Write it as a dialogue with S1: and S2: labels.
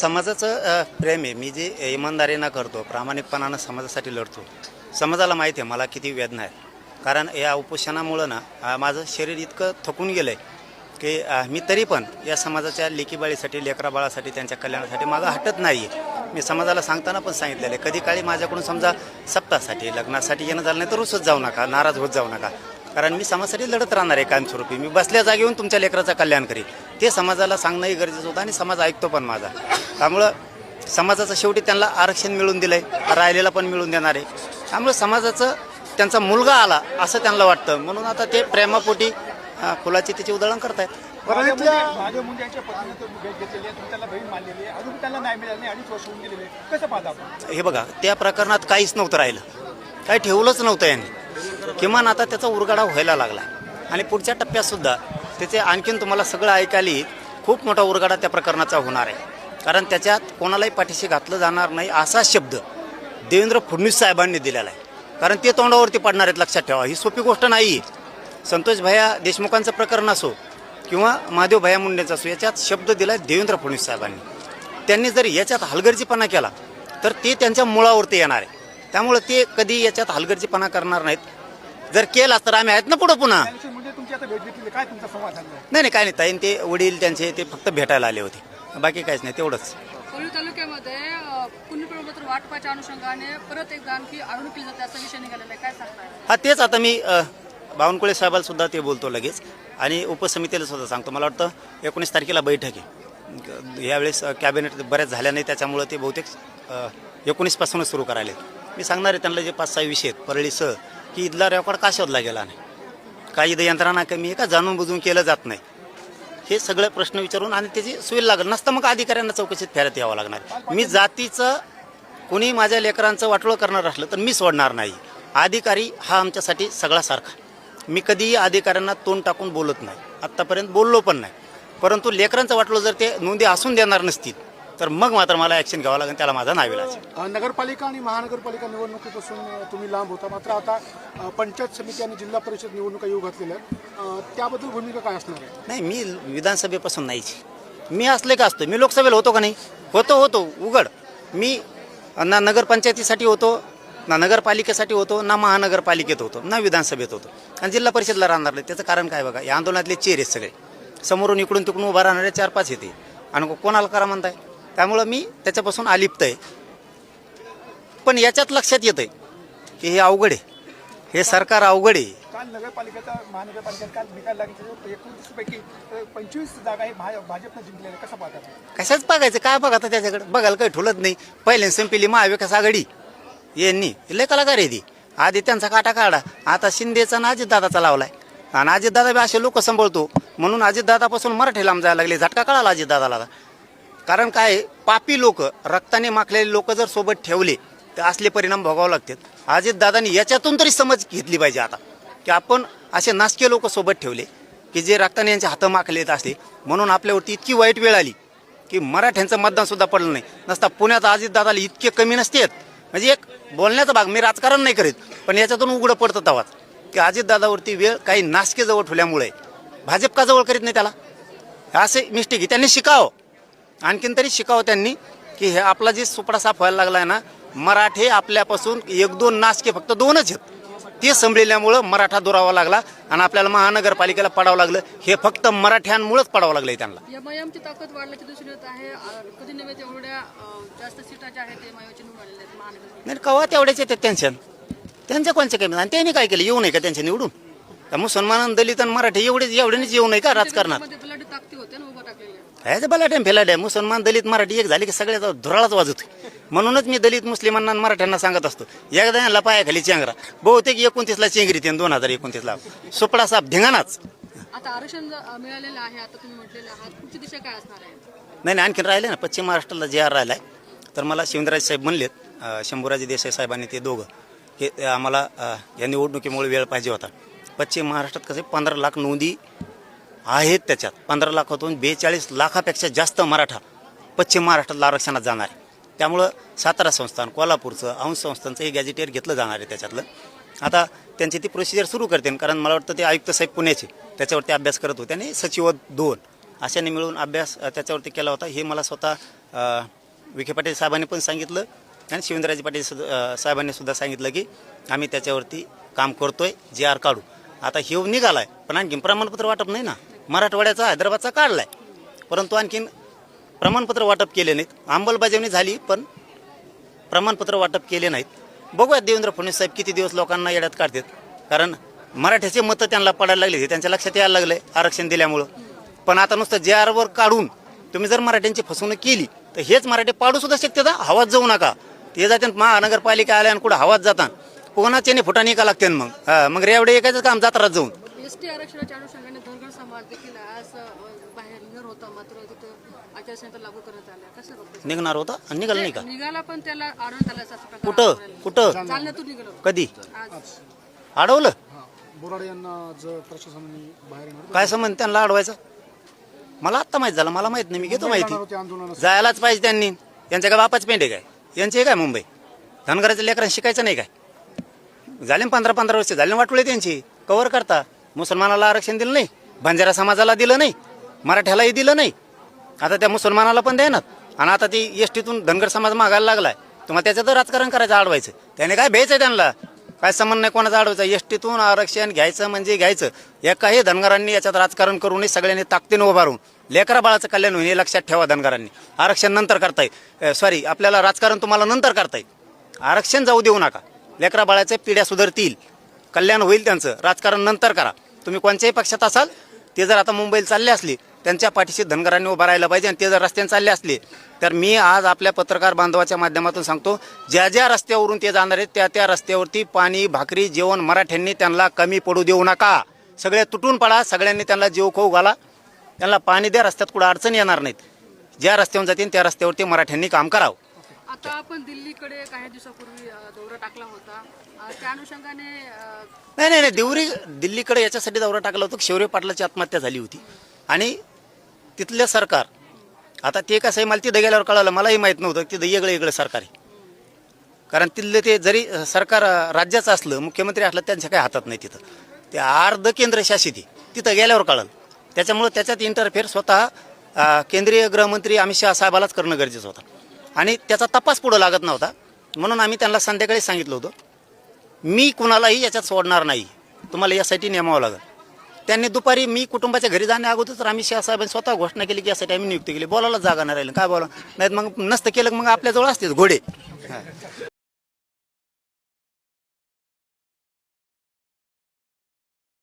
S1: समाजाचं प्रेम आहे. मी जे इमानदारीनं करतो प्रामाणिकपणानं समाजासाठी लढतो समाजाला माहिती आहे मला किती वेदना आहे कारण या उपोषणामुळं ना माझं शरीर इतकं थकून गेलं आहे की मी तरी पण या समाजाच्या लेकीबाळीसाठी लेकराबाळासाठी त्यांच्या कल्याणासाठी माझं हटत नाही आहे मी समाजाला सांगताना पण सांगितलेलं आहे कधी काळी माझ्याकडून समजा सप्तासाठी लग्नासाठी येणं झालं नाही तर रुसत जाऊ नका नाराज होत जाऊ नका. कारण मी समाजासाठी लढत राहणार आहे कायमस्वरूपी. मी बसल्या जागी येऊन तुमच्या लेकराचं कल्याण करीन. ते समाजाला सांगणंही गरजेचं होतं आणि समाज ऐकतो पण माझा. त्यामुळं समाजाचं शेवटी त्यांना आरक्षण मिळून दिलं आहे राहिलेलं पण मिळून देणार आहे. त्यामुळं समाजाचं त्यांचा मुलगा आला असं त्यांना वाटतं. म्हणून आता ते प्रेमापोटी फुलाची त्याची उधळण करतायत.
S2: परळीतल्या महादेव मुंडे यांच्या पत्नीने तो भेट घेतलेली आहे तुम्ही त्याला बहीण मानलेली आहे. अजून त्यांना नाही मिळालं नाही अडीच वर्ष होऊन गेलेले आहे. कसं पाहता आपण?
S1: हे बघा त्या प्रकरणात काहीच नव्हतं राहिलं. काही ठेवलंच नव्हतं यांनी. किमान आता त्याचा उरगाडा व्हायला लागला. आणि पुढच्या टप्प्यात सुद्धा त्याचे आणखीन तुम्हाला सगळं ऐकायला येईल. खूप मोठा उरगाडा त्या प्रकरणाचा होणार आहे. कारण त्याच्यात कोणालाही पाठीशी घातलं जाणार नाही असा शब्द देवेंद्र फडणवीस साहेबांनी दिलेला आहे. कारण ते तोंडावरती पडणार आहेत लक्षात ठेवा. ही सोपी गोष्ट नाही आहे संतोष भैया देशमुखांचं प्रकरण असो किंवा महादेव भैया मुंडेचं असो याच्यात शब्द दिला आहे देवेंद्र फडणवीस साहेबांनी. त्यांनी जर याच्यात हलगर्जीपणा केला तर ते त्यांच्या मुळावरती येणार आहे. त्यामुळे ते कधी याच्यात हलगर्जीपणा करणार नाहीत. जर केला तर आम्ही आहेत ना पुढं पुन्हा.
S2: त्यादिवशी मुंडे तुमची आता भेट घेतलेली काय तुमचा संवाद झाला
S1: नाही नाही काय नाही ताईन ते वडील त्यांचे ते फक्त भेटायला आले होते. बाकी काहीच नाही तेवढंच.
S3: तालुक्यामध्ये वाटपाच्या अनुषंगाने परत एकदा आणखी आळवणी केली जाते असा विषय निघालेला आहे. काय सांगताय
S1: हा तेच आता मी अ, बावनकुळे साहेबाला सुद्धा ते बोलतो लगेच. आणि उपसमितीला सुद्धा सांगतो. मला वाटतं एकोणीस तारखेला बैठक आहे. यावेळेस अ, कॅबिनेट बऱ्याच झाल्या नाही त्याच्यामुळं ते बहुतेक एकोणीसपासूनच सुरू करायला मी सांगणार आहे त्यांना जे पाच सहा विषय आहेत. परळीसह की इथला रेकॉर्ड का शोधला गेला नाही? काही इथं यंत्रणा कमी आहे का? जाणून बुजून केलं जात नाही. हे सगळे प्रश्न विचारून आणि त्याची सुईल लागेल. नसतं मग अधिकाऱ्यांना चौकशीत फेरत यावं लागणार. मी जातीचं कोणी माझ्या लेकरांचं वाटोळं करणार असलं तर मी सोडणार नाही. अधिकारी हा आमच्यासाठी सगळा सारखा. मी कधीही अधिकाऱ्यांना तोंड टाकून बोलत नाही. आत्तापर्यंत बोललो पण नाही. परंतु लेकरांचं वाटलं जर ते नोंदी असून देणार नसतील तर मग मात्र मला ॲक्शन घ्यावं लागेल त्याला माझा नाविलाज
S2: नगरपालिका आणि महानगरपालिका निवडणुकीपासून तुम्ही लांब होता. मात्र आता पंचायत समिती आणि जिल्हा परिषद निवडणुका येऊ घातलेल्या आहेत. त्याबद्दल भूमिका काय असणार आहे?
S1: नाही मी विधानसभेपासून नाहीच मी असले का असतो मी लोकसभेला होतो का नाही? होतो होतो. उघड. मी ना नगरपंचायतीसाठी होतो ना नगरपालिकेसाठी होतो ना महानगरपालिकेत होतो ना विधानसभेत होतो. आणि जिल्हा परिषदला राहणार नाही. त्याचं कारण काय बघा? या आंदोलनातले आहेत सगळे. समोरून इकडून तिकडून उभा राहणारे चार पाच येते आणि कोणाला करा म्हणताय? त्यामुळं मी त्याच्यापासून अलिप्त आहे. पण याच्यात लक्षात येतं की हे अवघड आहे. हे सरकार अवघड आहे.
S2: काल नगरपालिकेचा महानगरपालिकेत काल निकाल लागले एकोणतीस पैकी पंचवीस जागा हे भा- भाजपनं जिंकलेल्या आहेत. कसं पाहता आपण?
S1: कशाच बघायचं? काय बघा आता त्याच्याकडे? बघायला काही ठुलत नाही. पहिल्यांदा संपली महाविकास आघाडी. यांनी. लय कलाकार आहे ती. आधी त्यांचा काटा काढा. आता शिंदेचा ना अजितदादाचा लावलाय. आणि अजितदादा बी असे लोक सांभाळतो. म्हणून अजितदादापासून मराठी लांब जायला लागले. झटका कळाला अजितदादाला. कारण काय पापी लोक रक्ताने माखलेले लोक जर सोबत ठेवले तर असले परिणाम भोगावे लागतात. अजितदादांनी याच्यातून तरी समज घेतली पाहिजे आता. की आपण असे नासकीय लोक सोबत ठेवले की जे रक्ताने यांचे हात माखलेत असले म्हणून आपल्यावरती इतकी वाईट वेळ आली की मराठ्यांचं मतदान सुद्धा पडलं नाही. नसता पुण्यात अजितदादाला इतके कमी नसतेत म्हणजे एक बोलण्याचा भाग मी राजकारण नाही करीत पण याच्यातून उघडं पडतं तवाच की अजितदादावरती वेळ काही नासकेजवळ ठेवल्यामुळे भाजप का जवळ करीत नाही त्याला. असे मिस्टेक आहे. त्यांनी शिकावं. आणखीन तरी शिकावं त्यांनी की हे आपला जे सुपडा साफ व्हायला लागलाय ना मराठे आपल्यापासून एक दोन नासके फक्त दोनच आहेत. ते संभळल्यामुळं मराठा दुरावा लागला आणि आपल्याला महानगरपालिकेला पडावं लागलं. हे फक्त मराठ्यांमुळेच पडावं लागलंय त्यांना.
S3: एमआयएमची ताकद वाढल्याची दिसून येत आहे. अ, कधी नव्हे तेवढ्या अ, जास्त सीटा ज्या आहेत ते एमआयएमचे निवडून आलेल्या आहेत महानगर
S1: नाही कवा तेवढ्याच येते टेन्शन त्यांचे कोणचे कमी? आणि त्यांनी काय केलं? येऊ नये का त्यांच्या निवडून? त्या मुसलमान दलित आणि मराठी एवढेच एवढेच येऊ नये का राजकारणात? काय बलाट्या फेलाट्या मुसलमान दलित मराठी एक झाली की सगळ्याचा धुराळाच वाजवतो म्हणूनच मी दलित मुस्लिमांना आणि मराठ्यांना सांगत असतो. एकदा यांना पायाखाली चेंगरा. बहुतेक एकोणतीसला चेंगरी ते दोन हजार एकोणतीसला. सुपडा साप धिंगाणाच.
S3: आता आरक्षण मिळालेलं आहे आता तुम्ही म्हटलेलं आहात पुढची दिशा काय असणार आहे?
S1: नाही नाही आणखीन राहिले ना. पश्चिम महाराष्ट्राला जे आर राहिलाय तर मला शिवराज साहेब म्हणलेत शंभूराजे देसाई साहेबांनी ते दोघं. हे ते आम्हाला या निवडणुकीमुळे वेळ पाहिजे होता. पश्चिम महाराष्ट्रात कसे पंधरा लाख नोंदी आहेत त्याच्यात. पंधरा लाखातून बेचाळीस लाखापेक्षा जास्त मराठा पश्चिम महाराष्ट्रातला आरक्षणात जाणार आहे. त्यामुळं सातारा संस्थान कोल्हापूरचं अंश संस्थांचं हे गॅजेटेर घेतलं जाणार आहे त्याच्यातलं. आता त्यांची ती प्रोसिजर सुरू करतील कारण मला वाटतं ते आयुक्त साहेब पुण्याचे त्याच्यावरती अभ्यास करत होते आणि सचिव दोन. अशाने मिळून अभ्यास त्याच्यावरती केला होता. हे मला स्वतः विखे पाटील साहेबांनी पण सांगितलं आणि शिवेंद्रराजे पाटील सुद्धा साहेबांनी सुद्धा सांगितलं की आम्ही त्याच्यावरती काम करतोय जे आर काढू. आता हे निघालाय पण आणखी प्रमाणपत्र वाटप नाही ना? मराठवाड्याचा हैदराबादचा काढलाय. परंतु आणखीन प्रमाणपत्र वाटप केले नाहीत. अंमलबजावणी झाली पण प्रमाणपत्र वाटप केले नाहीत. बघूयात देवेंद्र फडणवीस साहेब किती दिवस लोकांना येड्यात काढतात. कारण मराठ्याचे मतं त्यांना पडायला लागले हे त्यांच्या लक्षात यायला लागलंय आरक्षण दिल्यामुळं. पण आता नुसतं जे आरवर काढून तुम्ही जर मराठ्यांची फसवणूक केली तर हेच मराठी पाडूसुद्धा शकते का हवात जाऊ नका. ते जाते महानगरपालिका आल्या आणि कुठं हवात जातात. पुन्हा त्याने फुटाने का लागते मग? मग रेवडे एकाच काम जातात जाऊन.
S3: एस टी आरक्षणाच्या अनुषंगाने धनगर समाज देखील आज अ, बाहेर निघर होता मात्र तिथं आचारसंहिता लागू करण्यात आल्या. कसं बघतो
S1: निघणार होता? आणि निघालं नाही का?
S3: निघाला पण त्याला आढळून आला असा प्रकार
S1: कुठं?
S3: आढळून
S1: कुठं?
S3: आला. जालन्यातून निघालो
S1: कधी?
S3: आज.
S1: अडवलं
S2: बोराडे यांना जर प्रशासनाने बाहेर येणार
S1: काय संबंध? त्यांना अडवायचं मला आत्ता माहीत झालं. मला माहीत नाही. मी घेतो माहिती.
S2: होते
S1: जायलाच पाहिजे त्यांनी. यांच्या काय बापाच पेंड आहे काय? यांचे काय मुंबई? धनगराच्या लेकरांना शिकायचं नाही काय? झाले ना पंधरा पंधरा वर्ष. झाले ना वाटोळे त्यांची. कव्हर करता. मुसलमानाला आरक्षण दिलं नाही. बंजारा समाजाला दिलं नाही मराठ्यालाही दिलं नाही. आता त्या मुसलमानाला पण देणार. आणि आता ती एस टीतून धनगर समाज मागायला लागलाय. तुम्हाला त्याच्यात राजकारण करायचं अडवायचं त्याने काय भ्यायचं त्यांना? काय संबंध नाही कोणाचा अडवायचा एस टीतून आरक्षण घ्यायचं म्हणजे घ्यायचं. एकाही धनगरांनी याच्यात राजकारण करून सगळ्यांनी ताकदीनं उभारून लेकरा बाळाचं कल्याण होईल हे लक्षात ठेवा धनगरांनी. आरक्षण नंतर करता येईल. सॉरी आपल्याला राजकारण तुम्हाला नंतर करता येईल. आरक्षण जाऊ देऊ नका. लेकरा बाळाच्या पिढ्या सुधारतील. कल्याण होईल त्यांचं. राजकारण नंतर करा. तुम्ही कोणत्याही पक्षात असाल ते जर आता मुंबईला चालले असले त्यांच्या पाठीशी धनगरांनी उभं राहिलं पाहिजे आणि ते जर रस्त्याने चालले असले तर मी आज आपल्या पत्रकार बांधवाच्या माध्यमातून सांगतो ज्या ज्या रस्त्यावरून ते जाणार आहेत त्या त्या रस्त्यावरती पाणी भाकरी जेवण मराठ्यांनी त्यांना कमी पडू देऊ नका. सगळे तुटून पडा सगळ्यांनी त्यांना जीव खाऊ घाला. त्यांना पाणी द्या रस्त्यात कुठं अडचण येणार नाहीत. ज्या रस्त्यावर जातील त्या रस्त्यावरती मराठ्यांनी काम करावं.
S3: आता आपण दिल्लीकडे काही दिवसापूर्वी दौरा टाकला होता. त्या अनुषंगाने
S1: नाही नाही नाही देवरी दिल्लीकडे याच्यासाठी दौरा टाकला होता. की शौर्य पाटलाची आत्महत्या झाली होती. आणि तिथलं सरकार आता ते कसं आहे मला तिथं गेल्यावर कळालं. मलाही माहीत नव्हतं की तिथं वेगळं वेगळं सरकार आहे. कारण तिथलं ते जरी सरकार राज्याचं असलं मुख्यमंत्री असलं त्यांच्या काही हातात नाही तिथं. ते अर्ध केंद्र शासित आहे. तिथं गेल्यावर कळलं. त्याच्यामुळं त्याच्यात इंटरफेअर स्वतः केंद्रीय गृहमंत्री अमित शहा साहेबालाच करणं गरजेचं होतं. आणि त्याचा तपास पुढं लागत नव्हता. म्हणून आम्ही त्यांना संध्याकाळी सांगितलं होतं मी कुणालाही याच्यात सोडणार नाही. तुम्हाला यासाठी नेमावं लागेल. त्यांनी दुपारी मी कुटुंबाच्या घरी जाण्या अगोदर आम्ही शाहसाहेबांनी स्वतः घोषणा केली की यासाठी आम्ही नियुक्ती केली. बोलायला जागा नाही राहिली. काय बोला नाहीत मग नसतं केलं मग आपल्याजवळ असतेच घोडे.